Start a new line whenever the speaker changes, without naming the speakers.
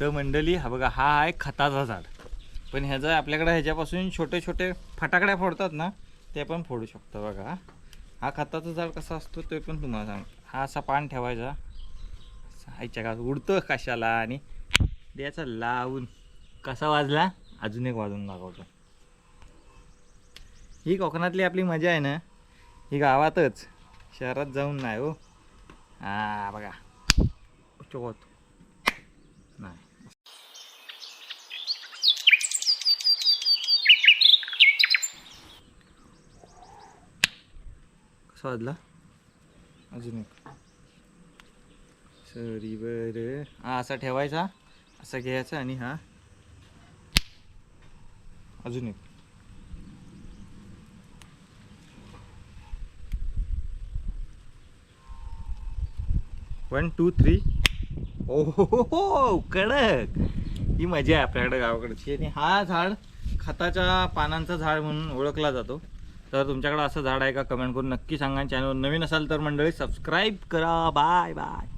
तर मंडळी हा बघा हा आहे खताचा झाड. पण ह्याचं आपल्याकडे ह्याच्यापासून छोटे छोटे फटाकड्या फोडतात ना ते पण फोडू शकतो बघा. हा खताचा झाड कसा असतो ते पण तुम्हाला सांग हा असा पान ठेवायचा. आईच्या का उडतो कशाला आणि द्यायचा लावून कसा वाजला? अजून एक वाजून दाखवतो. ही कोकणातली आपली मजा आहे ना ही गावातच. शहरात जाऊन नाही हो. हा बघा. चोत नाही. कसा वाजला अजून एक. सरी बर हा असा ठेवायचा असा घ्यायचा आणि हा. अजून एक. वन टू थ्री ओ हो कडक. ही मजा आहे आपल्याकडे गावाकडची. आणि हा झाड खताच्या पानांचा झाड म्हणून ओळखला जातो. तर तुमच्याकडे असं झाड आहे का? कमेंट करून नक्की सांगा. चॅनल नवीन असाल तर मंडळी सबस्क्राईब करा. Bye bye